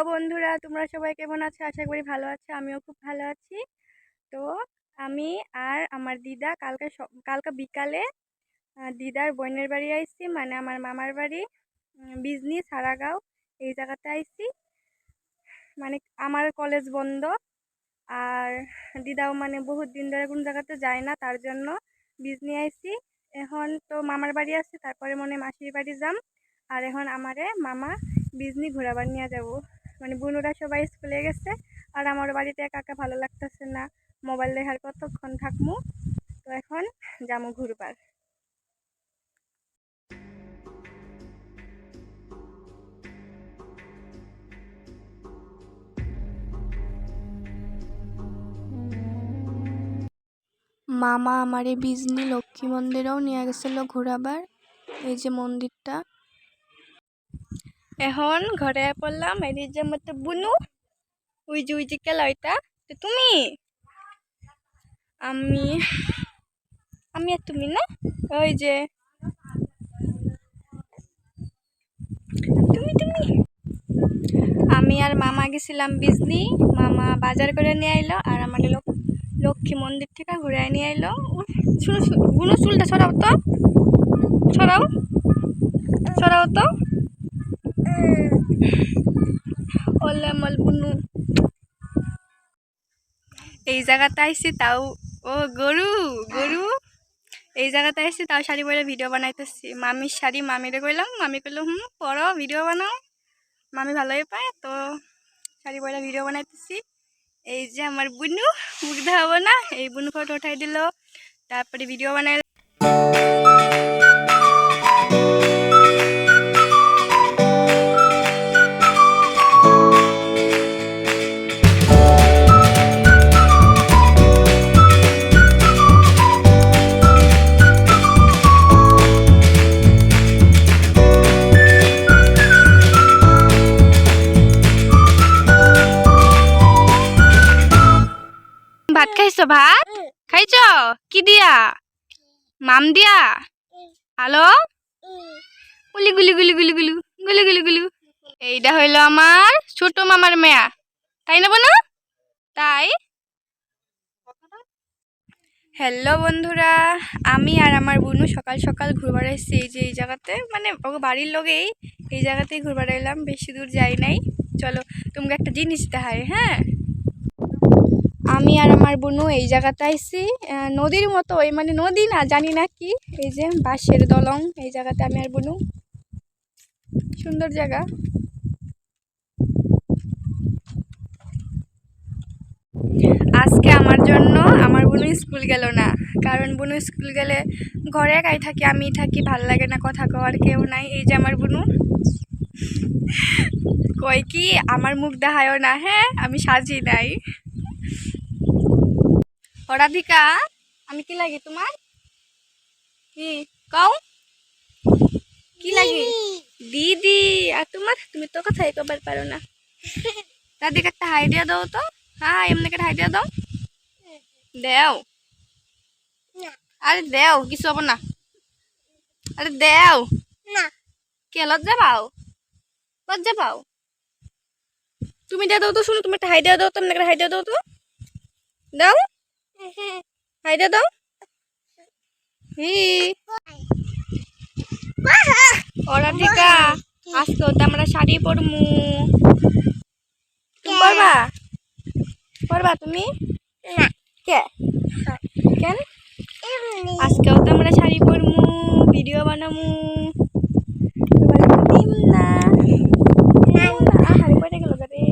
Hello বন্ধুরা, তোমরা সবাই কেমন আছো? আশা করি ভালো আছো, আমিও খুব ভালো আছি। তো আমি আর আমার দিদা কালকে কালকে বিকালে দিদার বোনের বাড়ি আইছি মানে আমার মামার বাড়ি বিজনি সারাগাঁও এই জায়গাতে আইছি মানে আমার কলেজ বন্ধ, আর দিদাও মানে বহুত দিন ধরে কোন জায়গাতে যায় না, তার জন্য বিজনি আইছি এখন তো মামার বাড়ি আছে, তারপরে মনে মাসির বাড়ি যাম, আর এখন আমারে মামা বিজনি ঘোরাবার নিয়ে যাব। মানে বোনরা সবাই স্কুলে গেছে, আর আমার বাড়িতে একা একা ভালো লাগতেছে না। মোবাইল দেখার কতক্ষণ থাকমু? তো এখন যামু ঘুরবার। মামা আমারে বিজনি লক্ষ্মী মন্দিরেও নিয়ে গেছিল ঘোরাবার। এই যে মন্দিরটা। এখন ঘরে পড়লাম এই যে মতো বুনু। ওই যে ওই যে তো তুমি? আমি আমি আর তুমি না? ওই যে। তুমি তুমি? আমি আর মামা গেছিলাম বিজনি মামা বাজার করে নিয়ে আইলো আর আমাদের লোক, লক্ষ্মী মন্দির থেকে ঘুরে নিয়ে আইলো। বুনো চুলটা ছড়াও তো। ছড়াও ছড়াও তো। এই জায়গাতে আইসি তাও ও, গরু গরু। এই জায়গাতে আইসি তাও শাড়ি পরে ভিডিও বানাইতেছি। মামির শাড়ি মামিরে কইলাম, মামি কইলো, হুম, পরো ভিডিও বানাও। মামি ভালোই পায়, তো শাড়ি পরে ভিডিও বানাইতেছি। এই যে আমার বুনু মুখ দেখাবো না? এই বুনু ফটো উঠাই দিল, তারপরে ভিডিও বানাই খাইছো ভাত? খাইছ? কি দিয়া? মাম দিয়া? হ্যালো? গুলি গুলি গুলি গুলি গুলু গুলি গুলি গুলু। এইটা হইল আমার ছোট মামার মেয়া। তাই না বোনা? তাই? হ্যালো বন্ধুরা আমি আর আমার বোনু সকাল সকাল ঘুরবার এসেছি এই যে এই জায়গাতে। মানে বাড়ির লোকেই এই জায়গাতেই ঘুরবার এলাম বেশি দূর যাই নাই। চলো তোমাকে একটা জিনিস দেখায় হ্যাঁ? আমি আর আমার বোনু এই জায়গাতে আহ, নদীর মতো ওই মানে নদী না জানি না কি। এই যে বাঁশের দলং এই জায়গাতে আমি আর বোনু সুন্দর জায়গা। আজকে আমার জন্য আমার বোনু স্কুল গেল না কারণ বোনু স্কুল গেলে ঘরে একাই থাকি আমি থাকি ভালো লাগে না কথা কওয়ার কেউ নাই এই যে আমার বোনু কয় কি আমার মুখ দেখায়ও না হ্যাঁ আমি সাজি নাই। অরাধিকা আমি কি লাগি তোমার? কি? কও। কি লাগি? দিদি। আর তোমার? তুমি তো কথাই কবার পারো না। রাধিকা একটা হাই দিয়া দাও তো। হ্যাঁ এমনি একটা হাই দিয়া দাও। দেও। আরে দেও কিছু হব না। আরে দেও। কে লজ্জা পাও? লজ্জা পাও? তুমি দিয়ে দাও তো শুনো তুমি একটা হাই দিয়া দাও তো এমনি একটা হাই দিয়া দাও তো। দাও। হাই দিয়া দাও। হি। অরাধিকা আজকে তো আমরা শাড়ি পরমু। তুমি পরবা? পরবা তুমি? কে? কেন? আজকেও তো আমরা শাড়ি পরমু ভিডিও বানামু তোমার দিম না দিম না হাড়ি পরে গেল রে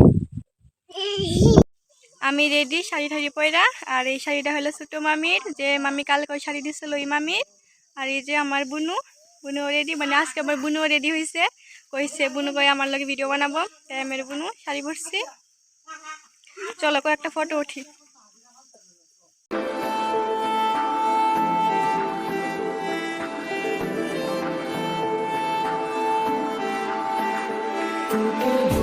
আমি রেডি শাড়ি ঠাড়ি পয়রা আর এই শাড়িটা হলো ছোটো মামির, যে মামি কালকে ওই শাড়ি দিছিল ওই মামির। আর এই যে আমার বুনু বুনু রেডি মানে আজকে আমার বুনু রেডি হয়েছে কইছে, বুনু কই আমার লগে ভিডিও বানাবো? তাই আমার বুনু শাড়ি পরছি চলো কয়েকটা ফটো উঠি। কালকে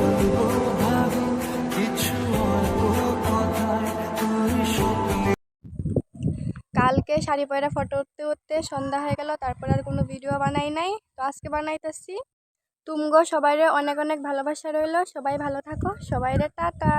শাড়ি পরে ফটো উঠতে উঠতে সন্ধ্যা হয়ে গেল, তারপর আর কোনো ভিডিও বানাই নাই। তো আজকে বানাইতেছি। তুমগো সবাইরে অনেক অনেক ভালোবাসা রইল। সবাই ভালো থাকো। সবাইরে টাটা।